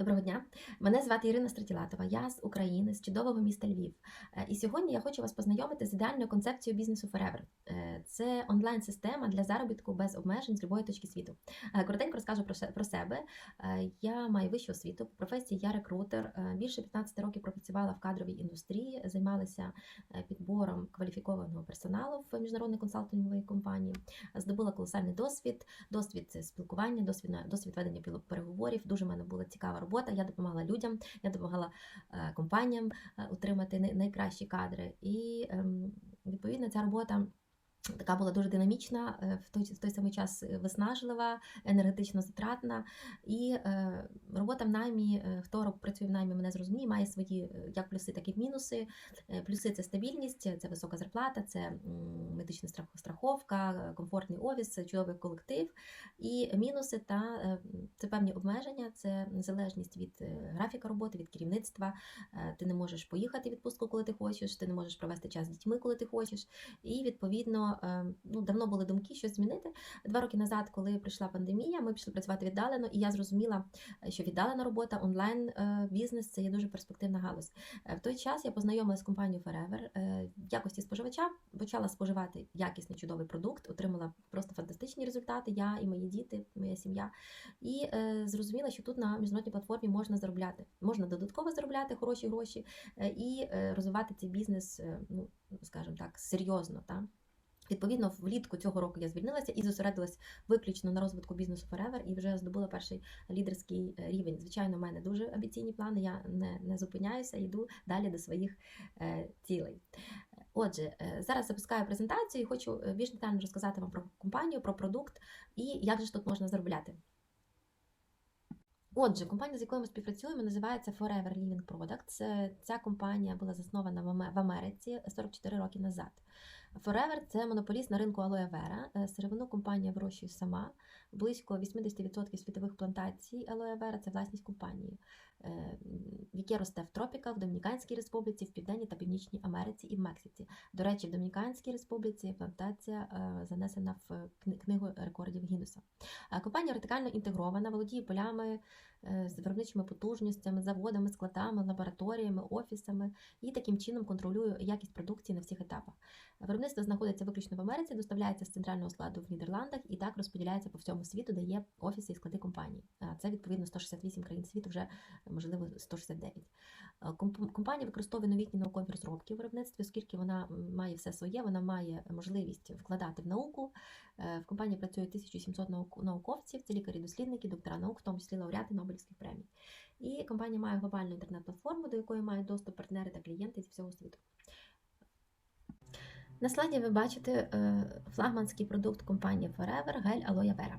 Доброго дня, мене звати Ірина Стратілатова. Я з України, з чудового міста Львів. Е, І сьогодні я хочу вас познайомити з ідеальною концепцією бізнесу Forever. Е, Це онлайн-система для заробітку без обмежень з любої точки світу. Е, Коротенько розкажу про себе. Я маю вищу освіту. По професії я рекрутер. Більше 15 років пропрацювала в кадровій індустрії, займалася підбором кваліфікованого персоналу в міжнародній консалтинговій компанії. Здобула колосальний досвід, досвід спілкування, досвід досвід ведення переговорів. Дуже в мене була цікава робота. Я допомагала людям, я допомагала е, компаніям утримати отримати найкращі кадри. І ем, відповідно ця робота. Така була дуже динамічна, е, в той, в той самий час е, виснажлива, енергетично затратна. І е, робота в наймі, е, хто працює в наймі, мене зрозуміє, має свої як плюси, так і мінуси. Плюси це стабільність, це висока зарплата, це медична страховка, комфортний офіс, чудовий колектив. І мінуси та це певні обмеження, це незалежність від графіка роботи, від керівництва. Ти не можеш поїхати в відпустку, коли ти хочеш, ти не можеш провести час з дітьми, коли ти хочеш. І відповідно, е, ну давно були думки щось змінити. Два роки назад, коли прийшла пандемія, ми пішли працювати віддалено, і я зрозуміла, е, що віддалена робота, онлайн е, бізнес це є дуже перспективна галузь. В той час я познайомилася з компанією Forever. В якості споживача почала споживати якісний чудовий продукт, отримала просто фантастичні результати. Я і мої діти, моя сім'я. І зрозуміла, що тут на міжнародній платформі можна заробляти, можна додатково заробляти хороші гроші і розвивати цей бізнес, ну скажімо так, серйозно. Та? Відповідно, влітку цього року я звільнилася і зосередилась виключно на розвитку бізнесу Forever і вже здобула перший лідерський е, рівень. Звичайно, в мене дуже амбіційні плани. Я не, не зупиняюся, йду далі до своїх е, цілей. Отже, е, зараз запускаю презентацію і хочу більш детально розказати вам про компанію, про продукт і як же ж тут можна заробляти. Отже, компанія, з якою ми співпрацюємо, називається Forever Living Products. Ця компанія була заснована в Америці 44 роки назад. Forever – це монополіст на ринку алоє вера. Е, Сировину компанія вирощує сама. Близько 80% світових плантацій алоє вера – це власність компанії, яке росте в тропіках, в Домініканській республіці, в Південній та Північній Америці і в Мексиці. До речі, в Домініканській республіці плантація е, занесена в книгу рекордів Гіннеса. Е, Компанія вертикально інтегрована, володіє полями е, з виробничими потужностями, заводами, складами, лабораторіями, офісами і таким чином контролює якість продукції на всіх етапах. Виробництво знаходиться виключно в Америці, доставляється з центрального складу в Нідерландах і так розподіляється по всьому світу, де є офіси і склади компаній. Це відповідно 168 країн світу, вже можливо 169. Е, Компанія використовує новітні наукові розробки в виробництві, оскільки вона має все своє, вона має можливість вкладати в науку. Е, В компанії працює 1700 науковців, це лікарі-дослідники, доктора наук, в тому числі лауреати Нобелівських премій. І компанія має глобальну інтернет-платформу, до якої мають доступ партнери та клієнти зі всього світу. На слайді ви бачите е, флагманський продукт компанії Forever гель Aloe Vera.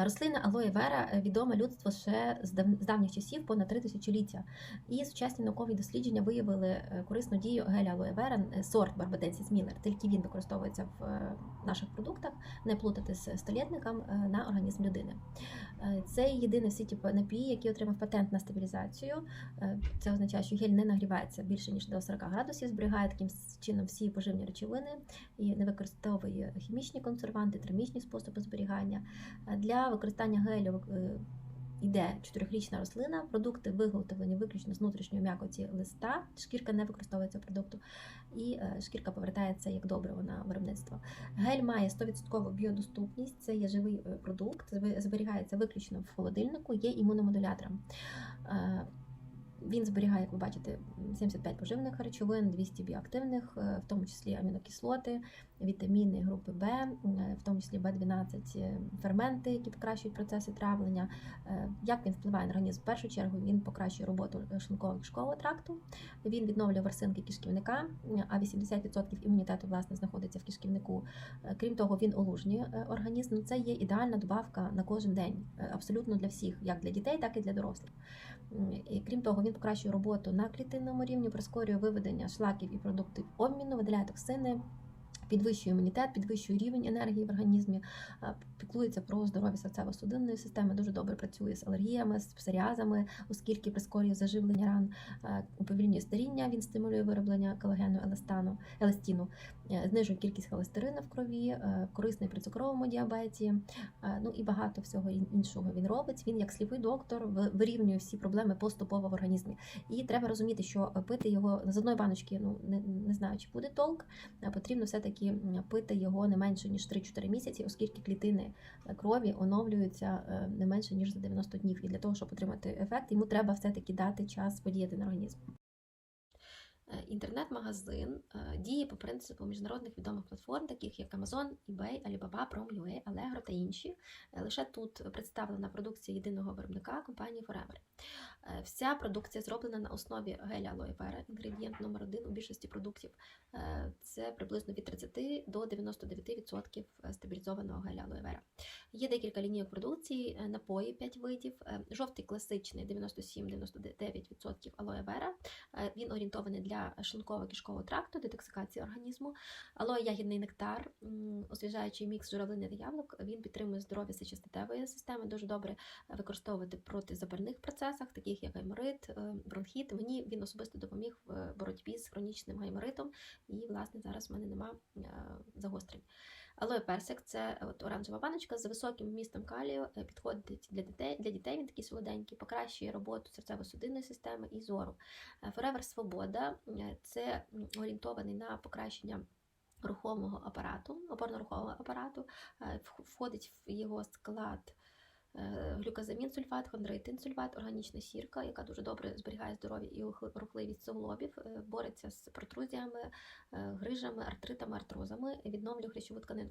Е, Рослина Aloe Vera е, відома людству ще з дав- з давніх часів, понад три тисячоліття. І сучасні наукові дослідження виявили корисну дію геля Vera, е, сорт Barbadensis Miller. Тільки він використовується в наших продуктах, не плутати з столітником на організм людини. Це єдиний в світі напій, який отримав патент на стабілізацію. Це означає, що гель не нагрівається більше ніж до 40 градусів, зберігає таким чином всі поживні речовини і не використовує хімічні консерванти, термічні способи зберігання. Е, Для використання гелю е, йде чотирьохрічна рослина, продукти виготовлені виключно з внутрішньої м'якоті листа, шкірка не використовується продукту, і е, шкірка повертається як добриво на виробництво. Гель має 100% біодоступність, це є живий продукт, зберігається виключно в холодильнику, є імуномодулятором. Він зберігає, як ви бачите, 75 поживних речовин, 200 біоактивних, е, в тому числі амінокислоти, вітаміни групи Б, е, в тому числі Б12 е, ферменти, які покращують процеси травлення. Як він впливає на організм? В першу чергу він покращує роботу шлунково-кишкового тракту, він відновлює ворсинки кишківника, а 80% імунітету власне знаходиться в кишківнику. Крім того, він олужнює організм. Ну, Це є ідеальна добавка на кожен день, абсолютно для всіх, як для дітей, так і для дорослих. І крім того, він покращує роботу на клітинному рівні, прискорює виведення шлаків і продуктів обміну, видаляє токсини. Підвищує імунітет, підвищує рівень енергії в організмі, піклується про здоров'я серцево-судинної системи, дуже добре працює з алергіями, з псоріазами, оскільки прискорює заживлення ран, уповільнює старіння, він стимулює вироблення колагену еластану, еластіну, знижує кількість холестерину в крові, е, корисний при цукровому діабеті, е, ну і багато всього іншого він робить. Він як сліпий доктор вирівнює всі проблеми поступово в організмі. І треба розуміти, що пити його з одної баночки, ну не, не знаю, чи буде толк, потрібно все-таки пити його не менше ніж 3-4 місяці, оскільки клітини е, крові оновлюються е, не менше ніж за 90 днів. І для того, щоб отримати ефект, йому треба все-таки дати час подіяти на організм. Е, Інтернет-магазин е, діє по принципу міжнародних відомих платформ, таких як Amazon, eBay, Alibaba, Prom.ua, Allegro та інші. Е, Лише тут представлена продукція єдиного виробника компанії Forever. Вся продукція зроблена на основі геля Aloe Vera, інгредієнт номер один у більшості продуктів. Це приблизно від 30 до 99% стабілізованого геля Aloe Vera. Є декілька лінійок продукції, напої 5 видів, жовтий класичний 97-99% Aloe Vera. Е, Він орієнтований для шлунково-кишкового тракту, детоксикації організму. Ягідний нектар, освіжаючий мікс журавлини та яблук. Він підтримує здоров'я сечостатевої системи. Дуже добре використовувати проти запальних процесах, таких як гайморит, е, бронхіт. Мені він особисто допоміг в е, боротьбі з хронічним гайморитом, і власне зараз в мене нема е, загострень. Алоє персик це от оранжева баночка з високим вмістом калію, е, підходить для дітей. Для дітей він такий солоденький, покращує роботу серцево-судинної системи і зору. Е, Forever Свобода е, це орієнтований на покращення рухомого апарату, опорно-рухомого апарату, вх- входить в його склад. Е, Глюкозамін сульфат, хондроїтин сульфат, органічна сірка, яка дуже добре зберігає здоров'я і рухливість суглобів, е, бореться з протрузіями, е, грижами, артритами, артрозами, відновлює хрящову тканину.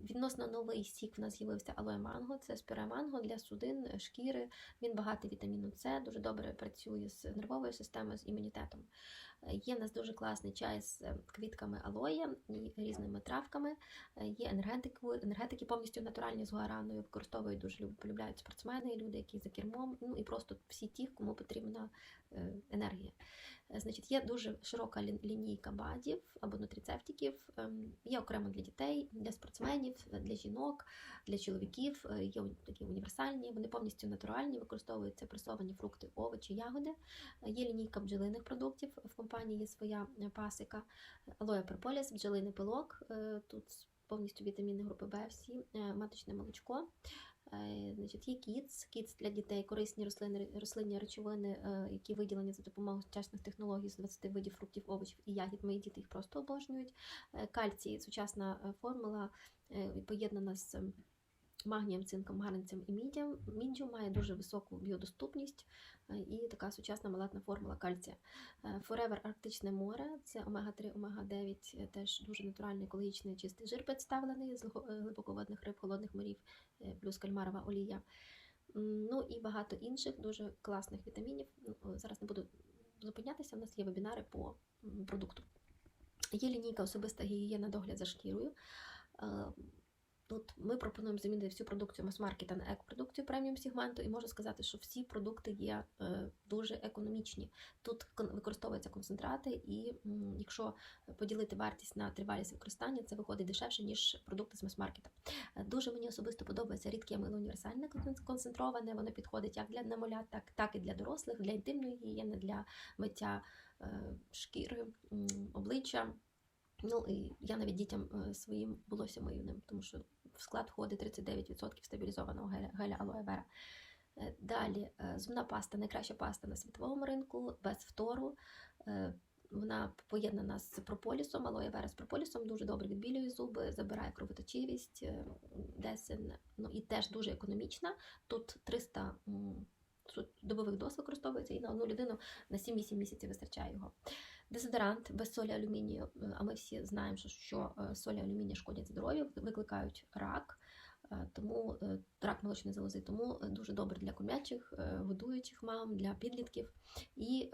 Відносно новий сік в нас з'явився алоє манго. Це спіре манго для судин, шкіри. Він багатий вітаміну С, дуже добре працює з нервовою системою, з імунітетом. Є в нас дуже класний чай з е, квітками алоє і різними травками. Е, Є енергетику, енергетики повністю натуральні з гуараною, використовують дуже люб- полюбляють спортсмени, люди, які за кермом, ну і просто всі ті, кому потрібна е, енергія. Значить, є дуже широка лінійка бадів або нутріцептиків. Ем, Є окремо для дітей, для спортсменів, для жінок, для чоловіків. Е, Є такі універсальні, вони повністю натуральні, використовуються пресовані фрукти, овочі, ягоди. Е, Є лінійка бджолиних продуктів. В компанії є своя е, пасика. Алоє прополіс, бджолиний пилок. Тут повністю вітаміни групи Б, всі, маточне молочко. Значить, є кіц, кіц для дітей, корисні рослини, рослинні речовини, е, які виділені за допомогою сучасних технологій з 20 видів фруктів, овочів і ягід. Мої діти їх просто обожнюють. Е, Кальцій, сучасна е, формула, поєднана з ем, магнієм, цинком, гарницем і міддям. Міддю має дуже високу біодоступність е, і така сучасна малатна формула кальція. Е, Forever Арктичне море це омега-3, омега-9, е, теж дуже натуральний, екологічний, чистий жир представлений з глибоководних риб, холодних морів, плюс кальмарова олія. Ну і багато інших дуже класних вітамінів. Ну, Зараз не буду зупинятися, у нас є вебінари по продукту. Є лінійка особиста гігієна догляд за шкірою. Тут ми пропонуємо замінити всю продукцію мас-маркета на екопродукцію преміум сегменту, і можу сказати, що всі продукти є е, дуже економічні. Тут використовуються концентрати, і якщо поділити вартість на тривалість використання, це виходить дешевше, ніж продукти з мас-маркета. Е, Дуже мені особисто подобається рідке мило універсальне кон- концентроване. Воно підходить як для немолят, так, так і для дорослих, для інтимної гігієни, для миття е, шкіри, обличчя. Ну і я навіть дітям своїм волосся мию ним, тому що в склад входить 39% стабілізованого геля, геля алоe вера. Е, Далі е, зубна паста, найкраща паста на світовому ринку, без фтору. Е, Вона поєднана з прополісом, алоє вера з прополісом, дуже добре відбілює зуби, забирає кровоточивість, десен, ну і теж дуже економічна. Тут 300 добових доз використовується і на одну людину на 7-8 місяців вистачає його. Дезодорант без солі алюмінію, е, а ми всі знаємо, що, е, солі алюмінію шкодять здоров'ю, викликають рак, е, тому рак молочної залози, тому дуже добре для кормячих, годуючих мам, для підлітків. І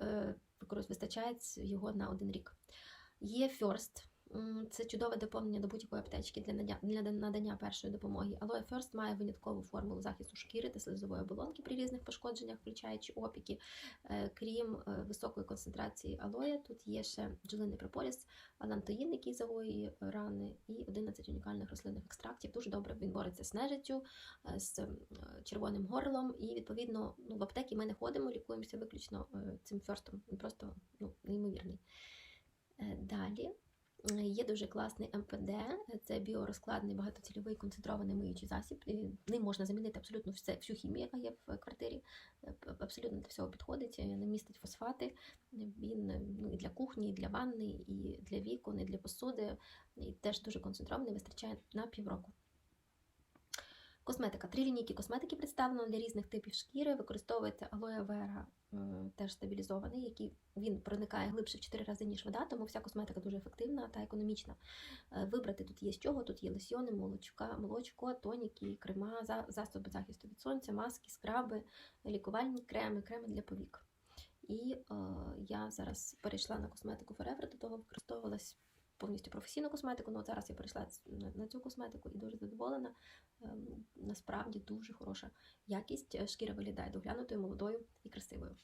вистачає його на один рік. Є М, Це чудове доповнення до будь-якої аптечки для надання першої допомоги. Aloe First має виняткову формулу захисту шкіри та слизової оболонки при різних пошкодженнях, включаючи опіки. Е, Крім е, високої концентрації алоє, тут є ще бджолиний прополіс, алантоїн, який загоює рани, і 11 унікальних рослинних екстрактів. Дуже добре він бореться з нежиттю, е, з червоним горлом. І відповідно ну, в аптеки ми не ходимо, лікуємося виключно цим ферстом. Він просто ну, неймовірний. Далі. Е, Є дуже класний МПД, це біорозкладний багатоцільовий концентрований миючий засіб. Ним можна замінити абсолютно все, всю хімію, яка є в квартирі. Е, Абсолютно до всього підходить, е, не містить фосфати. Він ну, і для кухні, і для ванни, і для вікон, і для посуди. І теж дуже концентрований, вистачає на півроку. Косметика. Три лінійки косметики представлено для різних типів шкіри. Використовується алоe вера, е, теж стабілізований, який він проникає глибше в 4 рази, ніж вода, тому вся косметика дуже ефективна та економічна. Е, Вибрати тут є з чого, тут є лосьйони, молочка, молочко, тоніки, крема, за- засоби захисту від сонця, маски, скраби, лікувальні креми, креми для повік. І е, я зараз перейшла на косметику Forever, до того використовувалась повністю професійну косметику, ну от зараз я перейшла на, цю косметику і дуже задоволена. Ем, насправді дуже хороша якість. Е, Шкіра виглядає доглянутою, молодою і красивою.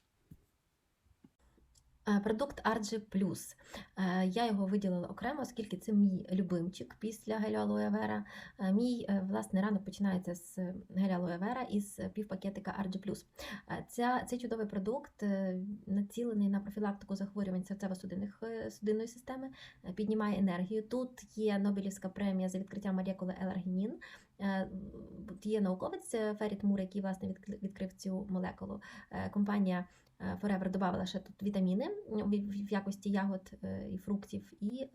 Е, Продукт RG Plus. Е, Я його виділила окремо, оскільки це мій любимчик після гелю Aloe Vera. Е, Мій власне ранок починається з гелю Aloe Vera із півпакетика RG Plus. Ця, цей чудовий продукт націлений на профілактику захворювань серцево-судинних судинної системи, піднімає енергію. Тут є Нобелівська премія за відкриття молекули еларгінін. Е, Є науковець е, Феріт Мур, який власне відкрив цю молекулу. Е, Компанія Forever додавала ще тут вітаміни в, в- якості ягод і фруктів, і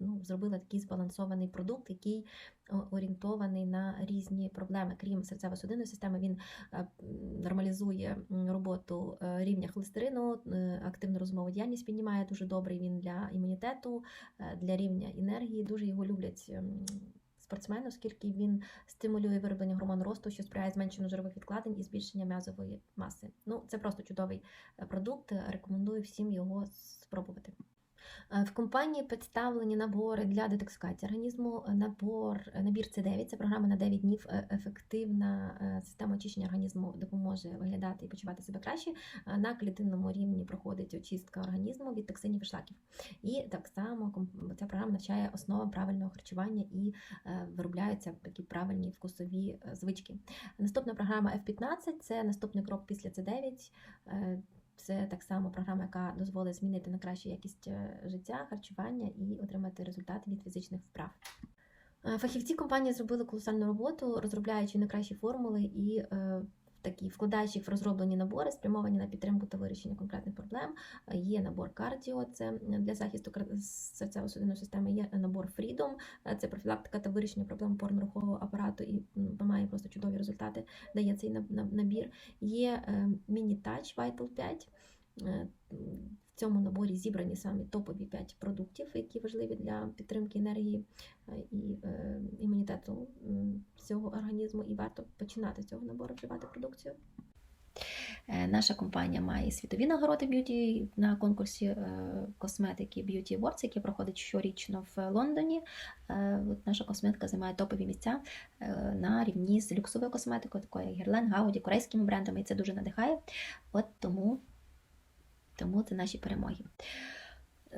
ну, зробила такий збалансований продукт, який орієнтований на різні проблеми. Крім серцево-судинної системи, він нормалізує роботу рівня холестерину, активну розмову діяльність піднімає дуже добрий. Він для імунітету, для рівня енергії. Дуже його люблять. Спортсмени, оскільки він стимулює вироблення гормону росту, що сприяє зменшенню жирових відкладень і збільшення м'язової маси. Ну, це просто чудовий е, продукт. Рекомендую всім його спробувати. Е, В компанії представлені набори для детоксикації організму. Набор, набір С9 це програма на 9 днів. Е, Ефективна е, система очищення організму допоможе виглядати і почувати себе краще. Е, На клітинному рівні проходить очистка організму від токсинів і шлаків. І так само ця програма навчає основам правильного харчування і е, виробляються такі правильні вкусові е, звички. Наступна програма F15 це наступний крок після С9. Це так само програма, яка дозволить змінити на кращу якість е, життя, харчування і отримати результати від фізичних вправ. Е, Фахівці компанії зробили колосальну роботу, розробляючи найкращі формули і е, такі вкладаючи їх в розроблені набори, спрямовані на підтримку та вирішення конкретних проблем. Е, Є набор кардіо, це для захисту серцево-судинної системи. Є набор Freedom, е, це профілактика та вирішення проблем опорно-рухового апарату і має просто чудові результати. Дає цей наб- наб- набір. Є е, міні-тач Vital 5. В цьому наборі зібрані самі топові 5 продуктів, які важливі для підтримки енергії е, і е, імунітету всього організму, і варто починати з цього набору вживати продукцію. Е, Наша компанія має світові нагороди б'юті на конкурсі косметики Beauty Awards, який проходить щорічно в Лондоні. Наша косметика займає топові місця на рівні з люксовою косметикою, такою як Guerlain, Gaudi, корейськими брендами, і це дуже надихає. От тому, тому це наші перемоги.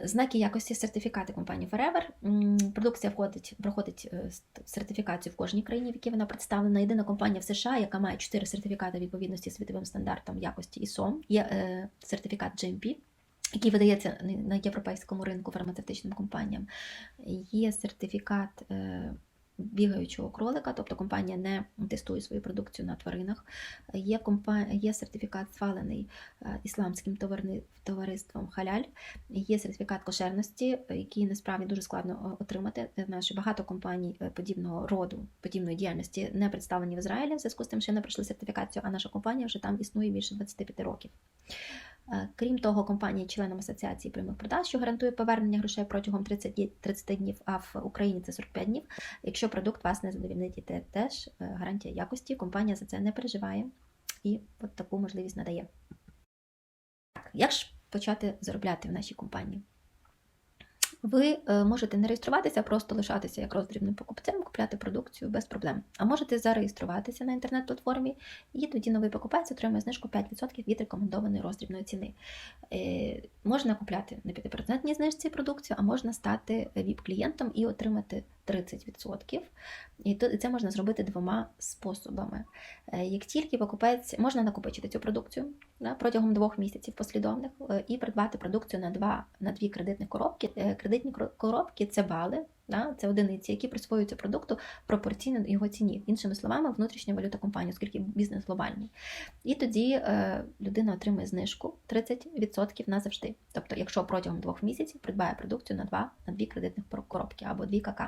Знаки якості сертифікати компанії Forever. Продукція входить, проходить е, сертифікацію в кожній країні, в якій вона представлена. Єдина компанія в США, яка має 4 сертифікати відповідності світовим стандартам якості ISO. Є е, сертифікат GMP, який видається на- європейському ринку фармацевтичним компаніям. Є сертифікат е, бігаючого кролика, тобто компанія не тестує свою продукцію на тваринах. Є, є сертифікат, схвалений е, ісламським товариством Халяль. Є сертифікат кошерності, який насправді дуже складно е, отримати. Е, Наші багато компаній подібного роду, подібної діяльності не представлені в Ізраїлі, в зв'язку з тим, що не пройшли сертифікацію, а наша компанія вже там існує більше 25 років. Е, Крім того, компанія членом асоціації прямих продаж, що гарантує повернення грошей протягом 30 30 днів, а в Україні це 45 днів. Якщо продукт вас не задовільнить, це теж е, гарантія якості. Компанія за це не переживає і от таку можливість надає. Так, як ж почати заробляти в нашій компанії? Ви е, можете не реєструватися, просто лишатися як роздрібним покупцем, купляти продукцію без проблем. А можете зареєструватися на інтернет-платформі, і тоді новий покупець отримає знижку 5% від рекомендованої роздрібної ціни. Е, Можна купляти на 5% знижці продукцію, а можна стати ВІП-клієнтом і отримати 30%. І це можна зробити двома способами. Е, Як тільки покупець можна накопичити цю продукцію да, протягом двох місяців послідовних е, і придбати продукцію на два на дві кредитні коробки. Е, Кредитні коробки це бали, да, це одиниці, які присвоюються продукту пропорційно його ціні. Іншими словами, внутрішня валюта компанії, оскільки бізнес глобальний. І тоді е, людина отримує знижку 30% назавжди. Тобто, якщо протягом двох місяців придбає продукцію на два на дві кредитних коробки або дві КК.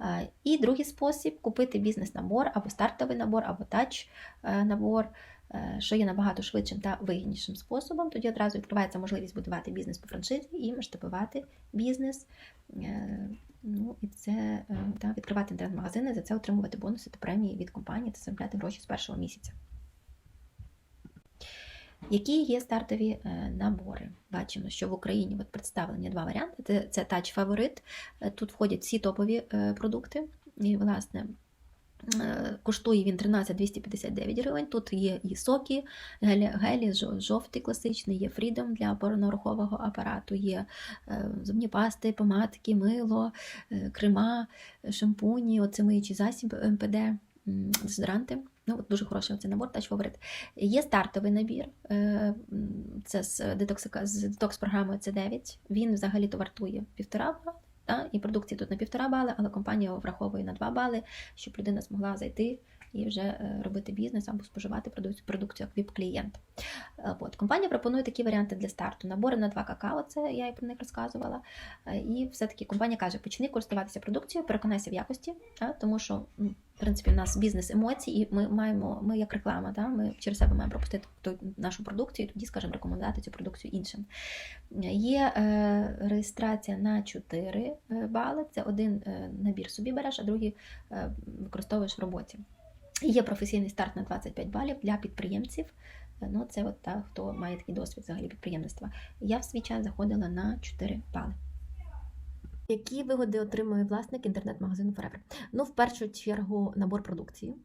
Е, І другий спосіб купити бізнес-набор або стартовий набор, або тач е, е, що є набагато швидшим та вигіднішим способом. Тоді одразу відкривається можливість будувати бізнес по франшизі і масштабувати бізнес. Е, Ну і це е, та, відкривати інтернет-магазини, за це отримувати бонуси та премії від компанії та заробляти гроші з першого місяця. Які є стартові е, набори? Бачимо, що в Україні от представлені два варіанти. Це, це Touch Фаворит. Тут входять всі топові е, продукти. І, власне, е, коштує він 13 259 гривень. Тут є і соки, гелі, гелі жовтий класичний, є Freedom для опорно-рухового апарату, є е, зубні пасти, помадки, мило, е, крема, шампуні, оце миючий засіб МПД, дезодоранти. Ну, дуже хороший цей набор, тач фаворит. Є стартовий набір, е, це з детоксика з детокс-програмою C9. Він взагалі то вартує півтора та, і продукції тут на півтора бали, але компанія враховує на 2 бали, щоб людина змогла зайти і вже е, робити бізнес або споживати продукцію, як ВІП-клієнт. Е, От. Компанія пропонує такі варіанти для старту. Набори на 2 какао, це я і про них розказувала. Е, І все-таки компанія каже, почни користуватися продукцією, переконайся в якості, тому що в принципі у нас бізнес емоцій, і ми маємо, ми як реклама, та, ми через себе маємо пропустити нашу продукцію, і тоді, скажімо, рекомендувати цю продукцію іншим. Є е, реєстрація на 4 е, бали. Це один набір собі береш, а другий використовуєш в роботі. Є професійний старт на 25 балів для підприємців. Е, Ну, це от та, хто має такий досвід взагалі підприємництва. Я в свій час заходила на 4 бали. Які вигоди отримує власник інтернет-магазину Forever? Ну, в першу чергу, набор продукції.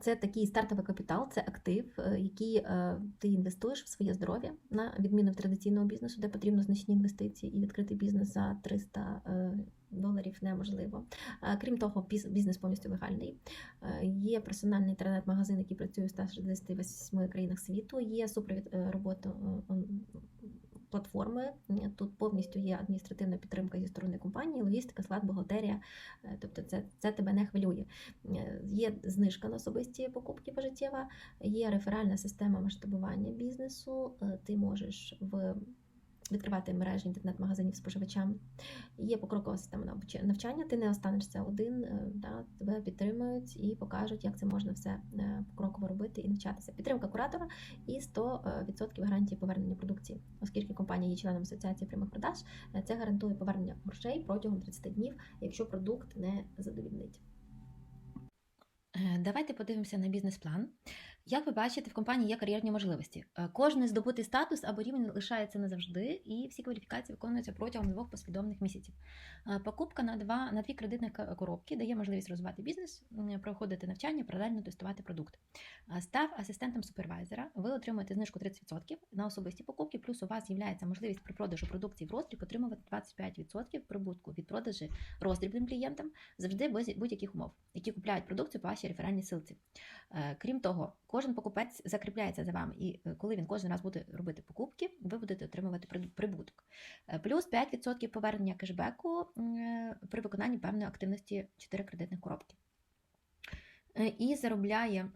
Це такий стартовий капітал, це актив, е, який е, ти інвестуєш в своє здоров'я, на відміну від традиційного бізнесу, де потрібно значні інвестиції, і відкрити бізнес за 300 е, доларів неможливо. Е, Крім того, біз- бізнес повністю легальний. Е, Є персональний інтернет-магазин, який працює в 168 країнах світу. Є супровід е, роботи платформи. Тут повністю є адміністративна підтримка зі сторони компанії, логістика, склад, бухгалтерія. Тобто це, це тебе не хвилює. Є знижка на особисті покупки пожиттєва, є реферальна система масштабування бізнесу. Ти можеш в відкривати мережі інтернет-магазинів споживачам. Є покрокова система навчання. Ти не останешся один, е, да, тебе підтримують і покажуть, як це можна все е, покроково робити і навчатися. Підтримка куратора і 100% гарантії повернення продукції, оскільки компанія є членом асоціації прямих продаж, е, це гарантує повернення грошей протягом 30 днів, якщо продукт не задовільнить. Е, Давайте подивимося на бізнес-план. Як ви бачите, в компанії є кар'єрні можливості. Е, Кожний здобутий статус або рівень лишається назавжди, і всі кваліфікації виконуються протягом двох послідовних місяців. Е, Покупка на два на дві кредитні коробки дає можливість розвивати бізнес, проходити навчання, паралельно тестувати продукт. Е, Став асистентом супервайзера, ви отримуєте знижку 30% на особисті покупки, плюс у вас з'являється можливість при продажу продукції в роздріб отримувати 25% прибутку від продажі роздрібним клієнтам завжди без будь-яких умов, які купляють продукцію по вашій реферальній силці. Крім того, кожен покупець закріпляється за вами, і е, коли він кожен раз буде робити покупки, ви будете отримувати прибуток. Е, Плюс 5% повернення кешбеку е, при виконанні певної активності 4 кредитних коробки. І заробляє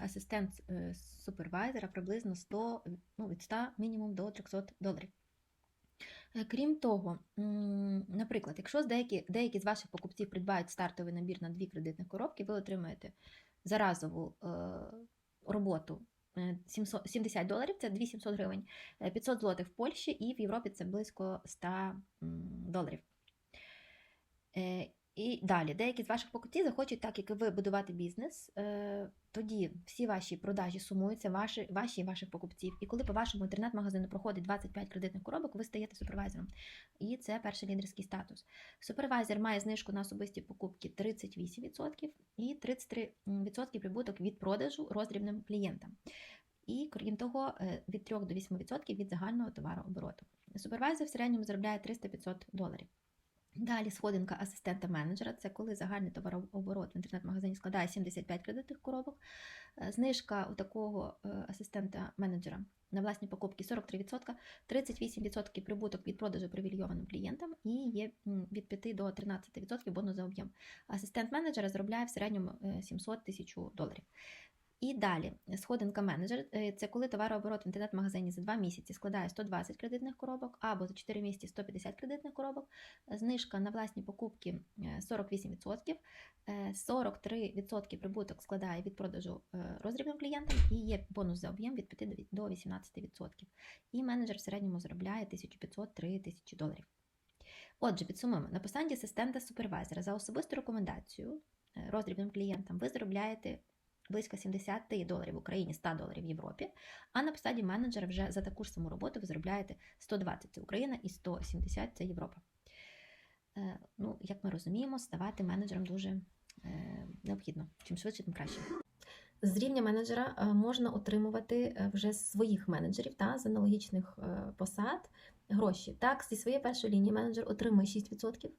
асистент супервайзера приблизно 100, ну, від 100 мінімум до 300 доларів. Крім того, наприклад, якщо деякі, деякі з ваших покупців придбають стартовий набір на дві кредитних коробки, ви отримаєте за разову е, роботу е, 700 70 доларів, це 2700 гривень, е, 500 злотих в Польщі і в Європі це близько 100 доларів. І далі, деякі з ваших покупців захочуть, так як ви, будувати бізнес. Е, тоді всі ваші продажі сумуються, ваші, ваші і ваших покупців. І коли по вашому інтернет-магазину проходить 25 кредитних коробок, ви стаєте супервайзером. І це перший лідерський статус. Супервайзер має знижку на особисті покупки 38% і 33% прибуток від продажу роздрібним клієнтам. І крім того, е, від 3 до 8% від загального товарообороту. Супервайзер в середньому заробляє 300-500 доларів. Далі сходинка асистента-менеджера це коли загальний товарооборот в інтернет-магазині складає 75 кредитних коробок. Е, Знижка у такого е, асистента-менеджера на власні покупки 43%, 38% прибуток від продажу привілейованим клієнтам і є від 5 до 13% бонус за об'єм. Асистент-менеджера заробляє в середньому е, 700 тисяч доларів. І далі сходинка менеджер е, це коли товарооборот в інтернет-магазині за 2 місяці складає 120 кредитних коробок або за 4 місяці 150 кредитних коробок. Знижка на власні покупки е, 48%, е, 43% прибуток складає від продажу е, роздрібним клієнтам і є бонус за об'єм від 5 до 18%. І менеджер в середньому заробляє 1500-3000 тисячі доларів. Отже, підсумуємо, на посаді асистента супервайзера за особисту рекомендацію е, роздрібним клієнтам ви заробляєте близько 70 доларів в Україні, 100 доларів в Європі. А на посаді менеджера вже за таку ж саму роботу ви заробляєте 120 це Україна і 170 це Європа. Е, Ну, як ми розуміємо, ставати менеджером дуже е, необхідно. Чим швидше, тим краще. З рівня менеджера е, можна отримувати е, вже своїх менеджерів та з аналогічних е, посад гроші. Так, зі своєї першої лінії менеджер отримує 6%,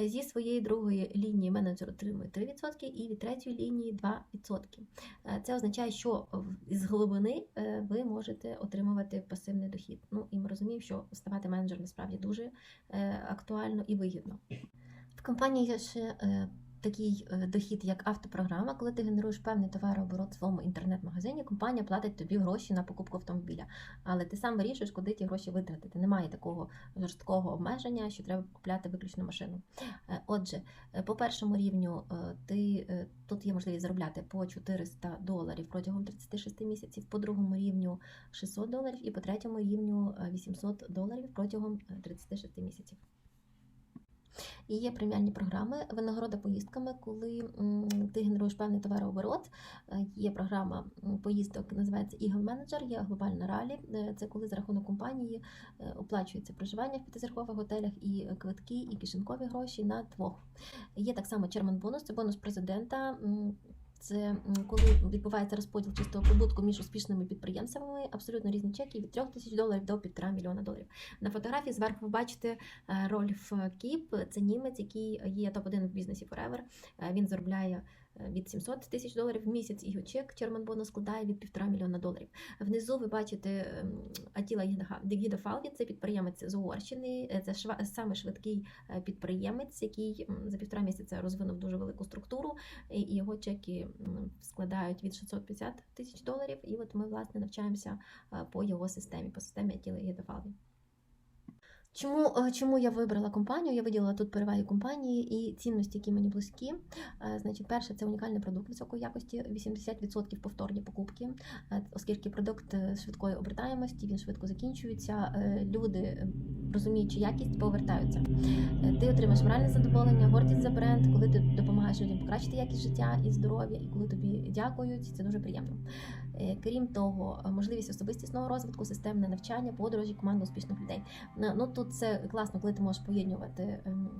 е, зі своєї другої лінії менеджер отримує 3% і від третьої лінії 2%. Е, Це означає, що з глибини ви можете отримувати пасивний дохід. Ну і ми розуміємо, що ставати менеджером насправді дуже актуально і вигідно. В компанії є ще такий е, дохід, як автопрограма, коли ти генеруєш певний товарооборот в своєму інтернет-магазині, компанія платить тобі гроші на покупку автомобіля. Але ти сам вирішуєш, куди ті гроші витратити. Немає такого жорсткого обмеження, що треба купляти виключно машину. Е, Отже, е, по першому рівню ти тут є можливість заробляти по 400 доларів протягом 36 місяців, по другому рівню 600 доларів і по третьому рівню е, 800 доларів протягом е, 36 місяців. І є преміальні програми, винагорода поїздками, коли ти генеруєш певний товарооборот. Е, Є програма поїздок, називається Eagle Manager, є глобальна ралі. Е, Це коли за рахунок компанії е, оплачується проживання в п'ятизіркових готелях і квитки, і кишенькові гроші на двох. Є так само Черман бонус, це бонус президента. Це коли відбувається розподіл чистого прибутку між успішними підприємцями, абсолютно різні чеки від 3 тисяч доларів до 1,5 мільйона доларів. На фотографії зверху ви бачите е, Рольф Кіп. Це німець, який є топ-1 в бізнесі Forever. Е, Він заробляє від 700 тисяч доларів в місяць. Його чек Черман бонус складає від 1,5 мільйона доларів. Внизу ви бачите ем, Атіла Гідофалві, це підприємець з Угорщини. Е, Це шва- саме швидкий е, підприємець, який за півтора місяця розвинув дуже велику структуру, і його чеки складають від 650 тисяч доларів. І от ми власне навчаємося е, по його системі, по системі Атіли Гідофалві. Чому, е, чому я вибрала компанію? Я виділила тут переваги компанії і цінності, які мені близькі. Е, Значить, перше, це унікальний продукт високої якості, 80% повторні покупки, е, оскільки продукт швидкої обертаємості, він швидко закінчується. Люди, розуміючи якість, повертаються. Ти отримаєш моральне задоволення, гордість за бренд, коли ти допомагаєш людям покращити якість життя і здоров'я, і коли тобі дякують, це дуже приємно. Крім того, можливість особистісного розвитку, системне навчання, подорожі, команда успішних людей. Ну тут це класно, коли ти можеш поєднувати ем,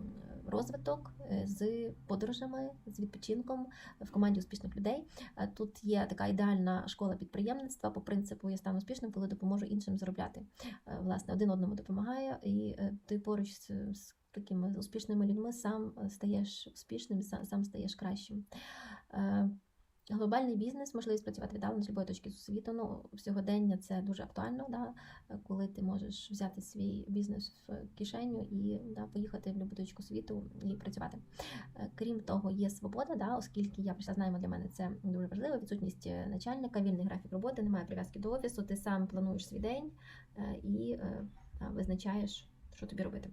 розвиток е, з подорожами, з відпочинком в команді успішних людей. Е, Тут є така ідеальна школа підприємництва по принципу я стану успішним, коли допоможу іншим заробляти. Е, Власне, один одному допомагає, і ти поруч з, такими успішними людьми сам стаєш успішним, сам стаєш кращим. Глобальний бізнес, можливість працювати віддалено з будь-якої точки світу. Ну, сьогодення це дуже актуально, да, коли ти можеш взяти свій бізнес в кишеню і да, поїхати в будь-яку точку світу і працювати. Е, Крім того, є свобода, да, оскільки я прийшла, знаємо, для мене це дуже важливо. Відсутність е, начальника, вільний графік роботи, немає прив'язки до офісу, ти сам плануєш свій день е, і визначаєш, що тобі робити.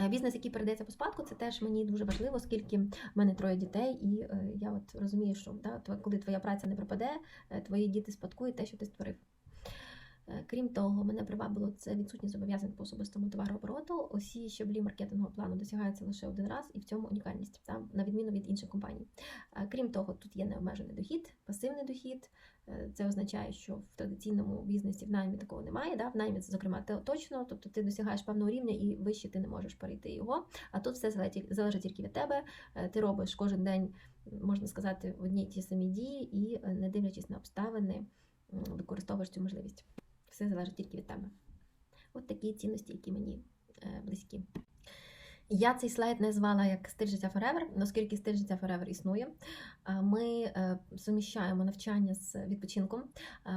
Е, Бізнес, який передається по спадку, це теж мені дуже важливо, оскільки в мене троє дітей, і е, я от розумію, що да, коли твоя праця не пропаде, е, твої діти спадкують те, що ти створив. Е, Крім того, мене привабило це відсутність зобов'язань по особистому товарообороту. Усі щаблі маркетингового плану досягаються лише один раз, і в цьому унікальність, та, на відміну від інших компаній. Е, Крім того, тут є необмежений дохід, пасивний дохід. Е, Це означає, що в традиційному бізнесі в наймі такого немає. Да? В наймі це, зокрема, точно, тобто ти досягаєш певного рівня і вище ти не можеш перейти його. А тут все залежить, тільки від тебе. Ти робиш кожен день, можна сказати, одні й ті самі дії, і не дивлячись на обставини, використовуєш цю можливість. Все залежить тільки від тебе. От такі цінності, які мені е, близькі. Я цей слайд назвала як стиль життя Forever, оскільки стиль життя Forever існує. Ми е, суміщаємо навчання з відпочинком,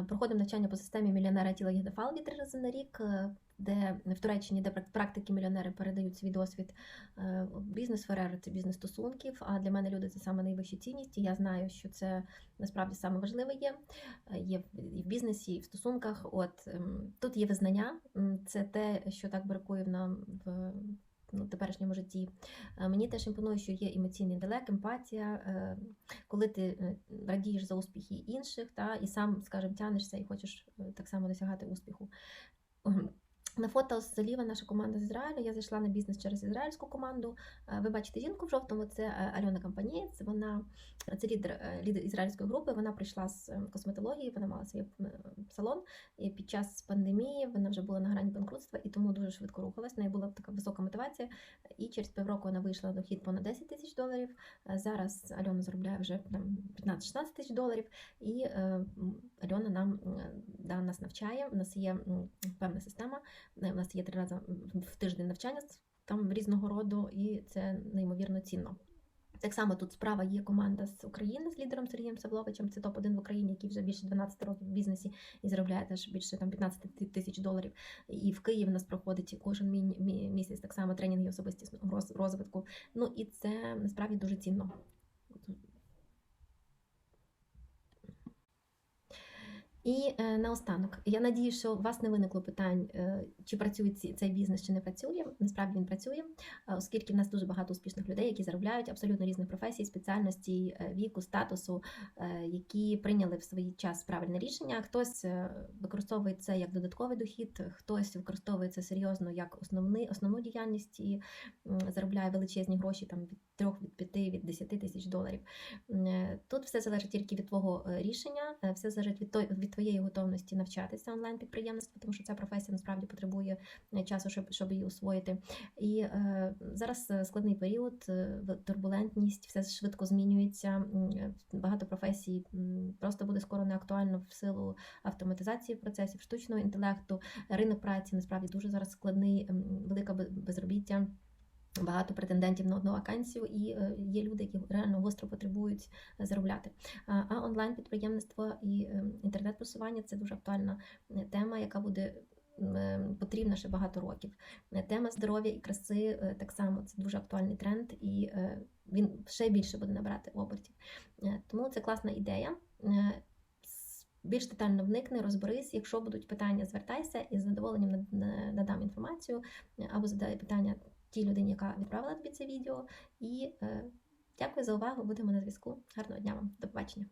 проходимо навчання по системі мільйонера тіла Єдефалві три рази на рік, е, де в Туреччині, де практики мільйонери передають свій досвід. Е, Бізнес Forever – це бізнес стосунків. А для мене люди це саме найвища цінність. І я знаю, що це насправді саме важливе є. Е, Є і в бізнесі, і в стосунках. От ем, тут є визнання, це те, що так бракує в нам в ну, теперішньому житті. Е, Мені теж імпонує, що є емоційний інтелект, емпатія, коли ти радієш за успіхи інших, та, і сам, скажімо, тянешся і хочеш так само досягати успіху. На фото з Заліва наша команда з Ізраїлю. Я зайшла на бізнес через ізраїльську команду. Е, Ви бачите жінку в жовтому, це е, Альона Кампанієць. Вона це лідер, е, лідер ізраїльської групи. Вона прийшла з е, косметології, вона мала свій е, салон. І під час пандемії вона вже була на грані банкрутства і тому дуже швидко рухалась. В неї була така висока мотивація. І через півроку вона вийшла на дохід понад 10 тисяч доларів. Е, Зараз Альона заробляє вже там 15-16 тисяч доларів. І е, Альона нам е, да, нас навчає. У нас є певна система. Е, У нас є три рази в тиждень навчання там різного роду, і це неймовірно цінно. Так само тут справа є команда з України з лідером Сергієм Савловичем. Це топ-1 в Україні, який вже більше 12 років в бізнесі і заробляє теж більше там 15 тисяч доларів. І в Києві в нас проходить кожен мі- мі- місяць так само тренінги особистісного роз- розвитку. Ну і це насправді дуже цінно. І е, наостанок, я надію, що у вас не виникло питань, е, чи працює ці- цей бізнес, чи не працює. Насправді він працює, е, оскільки в нас дуже багато успішних людей, які заробляють абсолютно різних професій, спеціальностей, віку, статусу, е, які прийняли в свій час правильне рішення. Хтось е, використовує це як додатковий дохід, хтось використовує це серйозно як основний, основну діяльність і заробляє величезні гроші там від 3, від 5, від 10 тисяч доларів. Е, Тут все залежить тільки від твого е, рішення, е, все залежить від, той, від твоєї готовності навчатися онлайн підприємництву, тому що ця професія насправді потребує часу, щоб, щоб її освоїти. І е, зараз складний період, турбулентність, все швидко змінюється. Багато професій просто буде скоро не актуально в силу автоматизації процесів, штучного інтелекту. Ринок праці насправді дуже зараз складний, велика бе- безробіття. Багато претендентів на одну вакансію, і е, є люди, які реально гостро потребують е, заробляти. А, онлайн підприємництво і е, інтернет-просування це дуже актуальна тема, яка буде потрібна ще багато років. Тема здоров'я і краси так само це дуже актуальний тренд, і він ще більше буде набирати обертів. Тому це класна ідея. Більш детально вникни, розберись. Якщо будуть питання, звертайся і з задоволенням над- надам інформацію або задай питання тій людині, яка відправила тобі це відео. І е, дякую за увагу. Будемо на зв'язку. Гарного дня вам. До побачення.